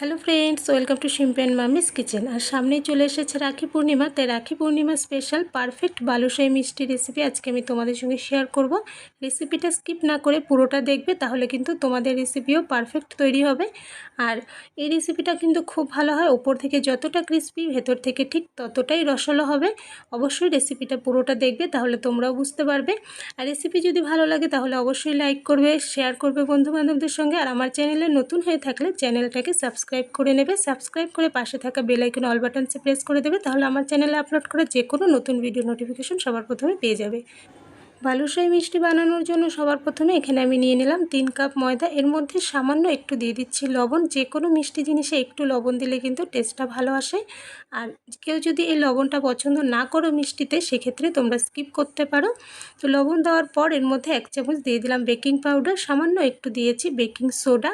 Hello friends welcome to শিম্পেন মামিস kitchen আর সামনেই চলে এসেছে রাখি পূর্ণিমা, তাই রাখি পূর্ণিমা স্পেশাল পারফেক্ট বালুশাই মিষ্টি রেসিপি আজকে আমি তোমাদের সঙ্গে শেয়ার করব। রেসিপিটা স্কিপ না করে পুরোটা দেখবে, তাহলে কিন্তু তোমাদের রেসিপিও পারফেক্ট তৈরি হবে। আর এই রেসিপিটা কিন্তু খুব ভালো হয়, ওপর থেকে যতটা ক্রিস্পি ভেতর থেকে ঠিক ততটাই রসলো হবে। অবশ্যই রেসিপিটা পুরোটা দেখবে, তাহলে তোমরাও বুঝতে পারবে। আর রেসিপি যদি ভালো লাগে, তাহলে অবশ্যই লাইক করবে শেয়ার করবে বন্ধুবান্ধবদের সঙ্গে। আর আমার চ্যানেলে নতুন হয়ে থাকলে চ্যানেলটাকে সাবস্ক্রাইব করে নেবে সাবস্ক্রাইব করে পাশে থাকা বেল আইকন অল বাটনসে প্রেস করে দেবে, তাহলে আমার চ্যানেলে আপলোড করা যে কোনো নতুন ভিডিও নোটিফিকেশন সবার প্রথমে পেয়ে যাবে। বালুশাই মিষ্টি বানানোর জন্য সবার প্রথমে এখানে আমি নিয়ে নিলাম তিন কাপ ময়দা, এর মধ্যে সামান্য একটু দিয়ে দিচ্ছি লবণ, যে কোনো মিষ্টি জিনিসে একটু লবণ দিলে কিন্তু টেস্টটা ভালো আসে। আর কেউ যদি এই লবণটা পছন্দ না করো মিষ্টিতে, সেক্ষেত্রে তোমরা স্কিপ করতে পারো। তো লবণ দেওয়ার পর এর মধ্যে এক চামচ দিয়ে দিলাম বেকিং পাউডার সামান্য একটু দিয়েছি বেকিং সোডা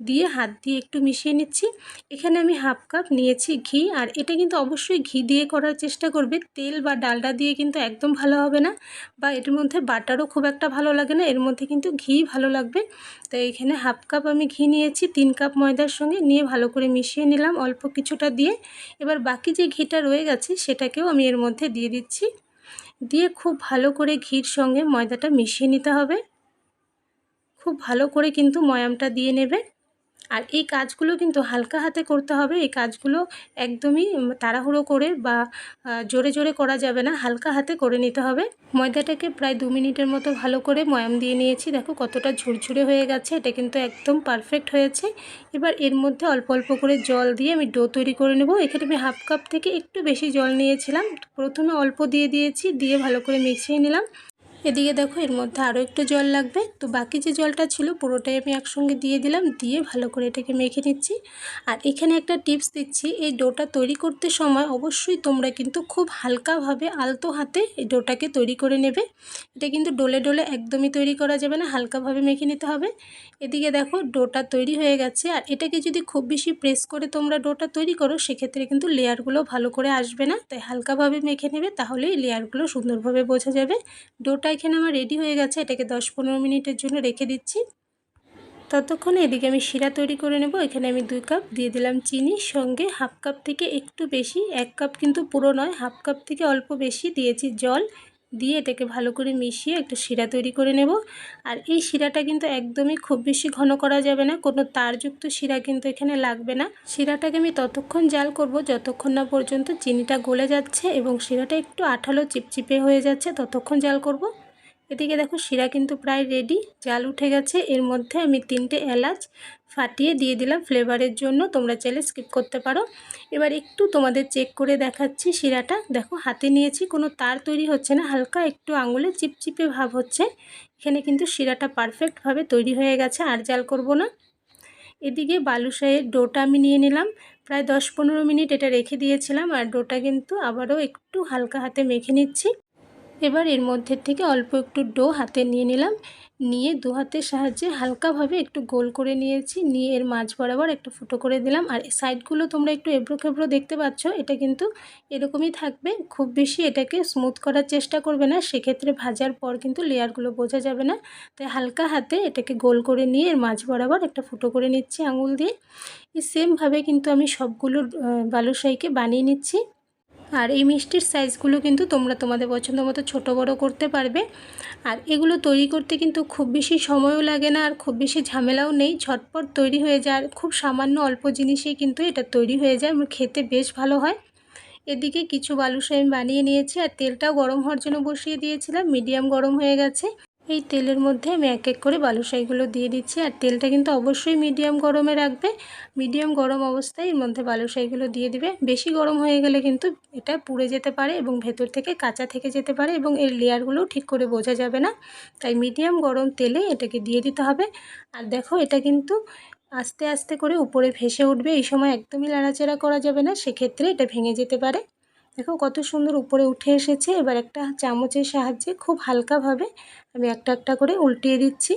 দিয়ে হাত দিয়ে একটু মিশিয়ে নিচ্ছি। এখানে আমি হাফ কাপ নিয়েছি ঘি আর এটা কিন্তু অবশ্যই ঘি দিয়ে করার চেষ্টা করবে। তেল বা ডালডা দিয়ে কিন্তু একদম ভালো হবে না বা এর মধ্যে বাটারও খুব একটা ভালো লাগে না, এর মধ্যে কিন্তু ঘি ভালো লাগবে। তো এখানে হাফ কাপ আমি ঘি নিয়েছি, তিন কাপ ময়দার সঙ্গে নিয়ে ভালো করে মিশিয়ে নিলাম অল্প কিছুটা দিয়ে। এবার বাকি যে ঘিটা রয়ে গেছে সেটাকেও আমি এর মধ্যে দিয়ে দিচ্ছি। দিয়ে খুব ভালো করে ঘির সঙ্গে ময়দাটা মিশিয়ে নিতে হবে। খুব ভালো করে কিন্তু ময়ামটা দিয়ে নেবে। আর এই কাজগুলো কিন্তু হালকা হাতে করতে হবে। এই কাজগুলো একদমই তাড়াহুড়ো করে বা জোরে জোরে করা যাবে না। হালকা হাতে করে নিতে হবে। ময়দাটাকে প্রায় দু মিনিটের মতো ভালো করে ময়াম দিয়ে নিয়েছি। দেখো কতটা ঝুরঝুরে হয়ে গেছে। এটা কিন্তু একদম পারফেক্ট হয়েছে। এবার এর মধ্যে অল্প অল্প করে জল দিয়ে আমি ডো তৈরি করে নেব। এখানে আমি হাফ কাপ থেকে একটু বেশি জল নিয়েছিলাম। প্রথমে অল্প দিয়ে দিয়েছি, দিয়ে ভালো করে মিশিয়ে নিলাম। এদিকে দেখো, এর মধ্যে আরও একটু জল লাগবে। তো বাকি যে জলটা ছিল, পুরোটাই আমি একসঙ্গে দিয়ে দিলাম, দিয়ে ভালো করে এটাকে মেখে নিচ্ছি। আর এখানে একটা টিপস দিচ্ছি, এই ডোটা তৈরি করতে সময় অবশ্যই তোমরা কিন্তু খুব হালকাভাবে আলতো হাতে এই ডোটাকে তৈরি করে নেবে। এটা কিন্তু ডোলে ডোলে একদমই তৈরি করা যাবে না, হালকাভাবে মেখে নিতে হবে। এদিকে দেখো, ডোটা তৈরি হয়ে গেছে। আর এটাকে যদি খুব বেশি প্রেস করে তোমরা ডোটা তৈরি করো, সেক্ষেত্রে কিন্তু লেয়ারগুলো ভালো করে আসবে না। তাই হালকাভাবে মেখে নেবে, তাহলেই লেয়ারগুলো সুন্দরভাবে বোঝা যাবে। ডোটা এখানে আমার রেডি হয়ে গেছে, এটাকে দশ পনেরো মিনিটের জন্য রেখে দিচ্ছি। ততক্ষণে এদিকে আমি শিরা তৈরি করে নেব, এখানে আমি দুই কাপ দিয়ে দিলাম চিনি, সঙ্গে হাফ কাপ থেকে একটু বেশি, এক কাপ কিন্তু পুরো নয়, হাফ কাপ থেকে অল্প বেশি দিয়েছি জল, দিয়ে এটাকে ভালো করে মিশিয়ে একটা শিরা তৈরি করে নেব। আর এই শিরাটা কিন্তু একদমই খুব বেশি ঘন করা যাবে না, কোনো তারযুক্ত শিরা কিন্তু এখানে লাগবে না। শিরাটাকে আমি ততক্ষণ জাল করব, যতক্ষণ না পর্যন্ত চিনিটা গলে যাচ্ছে এবং শিরাটা একটু আঠালো, চিপচিপে হয়ে যাচ্ছে, ততক্ষণ জাল করব। এদিকে দেখো শিরা কিন্তু প্রায় রেডি জাল উঠে গেছে। এর মধ্যে আমি তিনটে এলাচ ফাটিয়ে দিয়ে দিলাম ফ্লেভারের জন্য, তোমরা চাইলে স্কিপ করতে পারো। এবার একটু তোমাদের চেক করে দেখাচ্ছি শিরাটা। দেখো হাতে নিয়েছি, কোনো তার তৈরি হচ্ছে না, হালকা একটু আঙুলে চিপচিপে ভাব হচ্ছে। এখানে কিন্তু শিরাটা পারফেক্টভাবে তৈরি হয়ে গেছে, আর জাল করব না। এদিকে বালুশাহের ডোটা আমি নিয়ে নিলাম। প্রায় দশ পনেরো মিনিট এটা রেখে দিয়েছিলাম, আর ডোটা কিন্তু আবারও একটু হালকা হাতে মেখে নিচ্ছি। এবার এর মধ্যে থেকে অল্প একটু ডো হাতে নিয়ে নিলাম। নিয়ে দু হাতের সাহায্যে হালকাভাবে একটু গোল করে নিয়েছি। নিয়ে এর মাঝ বরাবর একটু ফুটো করে দিলাম। আর সাইডগুলো তোমরা একটু এবড়ো খেবড়ো দেখতে পাচ্ছ, এটা কিন্তু এরকমই থাকবে। খুব বেশি এটাকে স্মুথ করার চেষ্টা করবে না। সেক্ষেত্রে ভাজার পর কিন্তু লেয়ারগুলো বোঝা যাবে না। তাই হালকা হাতে এটাকে গোল করে নিয়ে এর মাঝ বরাবর একটা ফুটো করে নিচ্ছি আঙুল দিয়ে। সেমভাবে কিন্তু আমি সবগুলো বালুশাইকে বানিয়ে নিচ্ছি। আর এই মিষ্টির সাইজগুলো কিন্তু তোমরা তোমাদের পছন্দ মতো ছোটো বড়ো করতে পারবে। আর এগুলো তৈরি করতে কিন্তু খুব বেশি সময়ও লাগে না, আর খুব বেশি ঝামেলাও নেই, ঝটপট তৈরি হয়ে যায়। আর খুব সামান্য অল্প জিনিসেই কিন্তু এটা তৈরি হয়ে যায় খেতে বেশ ভালো হয়। এদিকে কিছু বালুশাই আমি বানিয়ে নিয়েছি, আর তেলটাও গরম হওয়ার জন্য বসিয়ে দিয়েছিলাম, মিডিয়াম গরম হয়ে গেছে। এই তেলের মধ্যে আমি এক এক করে বালুশাইগুলো দিয়ে দিচ্ছি। আর তেলটা কিন্তু অবশ্যই মিডিয়াম গরমে রাখবে। মিডিয়াম গরম অবস্থায় এর মধ্যে বালুশাইগুলো দিয়ে দিবে। বেশি গরম হয়ে গেলে কিন্তু এটা পুড়ে যেতে পারে এবং ভেতর থেকে কাঁচা থেকে যেতে পারে এবং এর লেয়ারগুলোও ঠিক করে বোঝা যাবে না। তাই মিডিয়াম গরম তেলে এটাকে দিয়ে দিতে হবে। আর দেখো, এটা কিন্তু আস্তে আস্তে করে উপরে ভেসে উঠবে। এই সময় একদমই লাড়াচাড়া করা যাবে না। সেক্ষেত্রে এটা ভেঙে যেতে পারে। দেখো কত সুন্দর উপরে উঠে এসেছে। এবার একটা চামচের সাহায্যে খুব হালকাভাবে আমি একটা একটা করে উল্টিয়ে দিচ্ছি।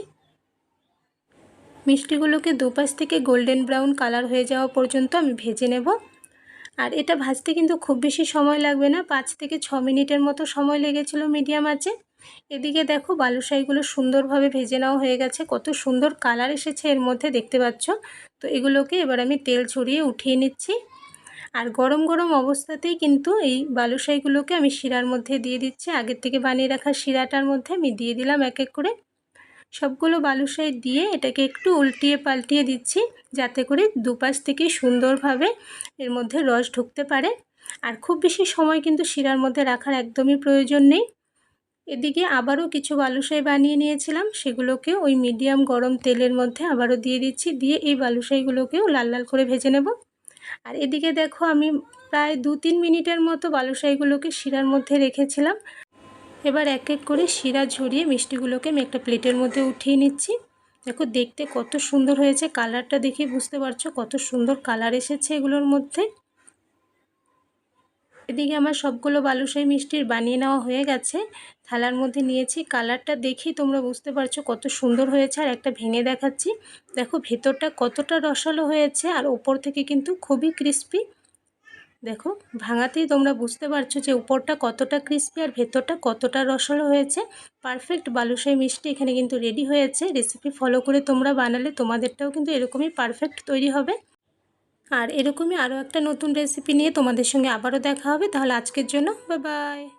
মিষ্টিগুলোকে দুপাশ থেকে গোল্ডেন ব্রাউন কালার হয়ে যাওয়া পর্যন্ত আমি ভেজে নেব। আর এটা ভাজতে কিন্তু খুব বেশি সময় লাগবে না। পাঁচ থেকে ছ মিনিটের মতো সময় লেগেছিল মিডিয়াম আছে এদিকে দেখো বালুশাইগুলো সুন্দরভাবে ভেজে নেওয়া হয়ে গেছে। কত সুন্দর কালার এসেছে এর মধ্যে দেখতে পাচ্ছ। তো এগুলোকে এবার আমি তেল ছড়িয়ে উঠিয়ে নিচ্ছি। আর গরম গরম অবস্থাতেই কিন্তু এই বালুশাইগুলোকে আমি শিরার মধ্যে দিয়ে দিচ্ছি। আগের থেকে বানিয়ে রাখা শিরাটার মধ্যে আমি দিয়ে দিলাম এক এক করে। সবগুলো বালুশাই দিয়ে এটাকে একটু উল্টিয়ে পাল্টিয়ে দিচ্ছি যাতে করে দুপাশ থেকে সুন্দরভাবে এর মধ্যে রস ঢুকতে পারে। আর খুব বেশি সময় কিন্তু শিরার মধ্যে রাখার একদমই প্রয়োজন নেই। এদিকে আবারও কিছু বালুশাই বানিয়ে নিয়েছিলাম। সেগুলোকে ওই মিডিয়াম গরম তেলের মধ্যে আবারও দিয়ে দিচ্ছি। দিয়ে এই বালুশাইগুলোকেও লাল লাল করে ভেজে নেব। আর এদিকে দেখো আমি প্রায় দু তিন মিনিটের মতো বালুশাইগুলোকে শিরার মধ্যে রেখেছিলাম। এবার এক এক করে শিরা ঝরিয়ে মিষ্টিগুলোকে আমি একটা প্লেটের মধ্যে উঠিয়ে নিচ্ছি। দেখো দেখতে কত সুন্দর হয়েছে, কালারটা দেখে বুঝতে পারছ কত সুন্দর কালার এসেছে এগুলোর মধ্যে। এদিকে আমার সবগুলো বালুশাই মিষ্টির বানিয়ে নেওয়া হয়ে গেছে। থালার মধ্যে নিয়েছি। কালারটা দেখেই তোমরা বুঝতে পারছ কত সুন্দর হয়েছে আর একটা ভেঙে দেখাচ্ছি। দেখো, ভেতরটা কতটা রসালো হয়েছে আর ওপর থেকে কিন্তু খুবই ক্রিস্পি। দেখো, ভাঙাতেই তোমরা বুঝতে পারছ যে উপরটা কতটা ক্রিস্পি আর ভেতরটা কতটা রসালো হয়েছে। পারফেক্ট বালুশাই মিষ্টি এখানে কিন্তু রেডি হয়েছে। রেসিপি ফলো করে তোমরা বানালে তোমাদেরটাও কিন্তু এরকমই পারফেক্ট তৈরি হবে। আর এরকমই আরও একটা নতুন রেসিপি নিয়ে তোমাদের সঙ্গে আবারও দেখা হবে। তাহলে আজকের জন্য বাই বাই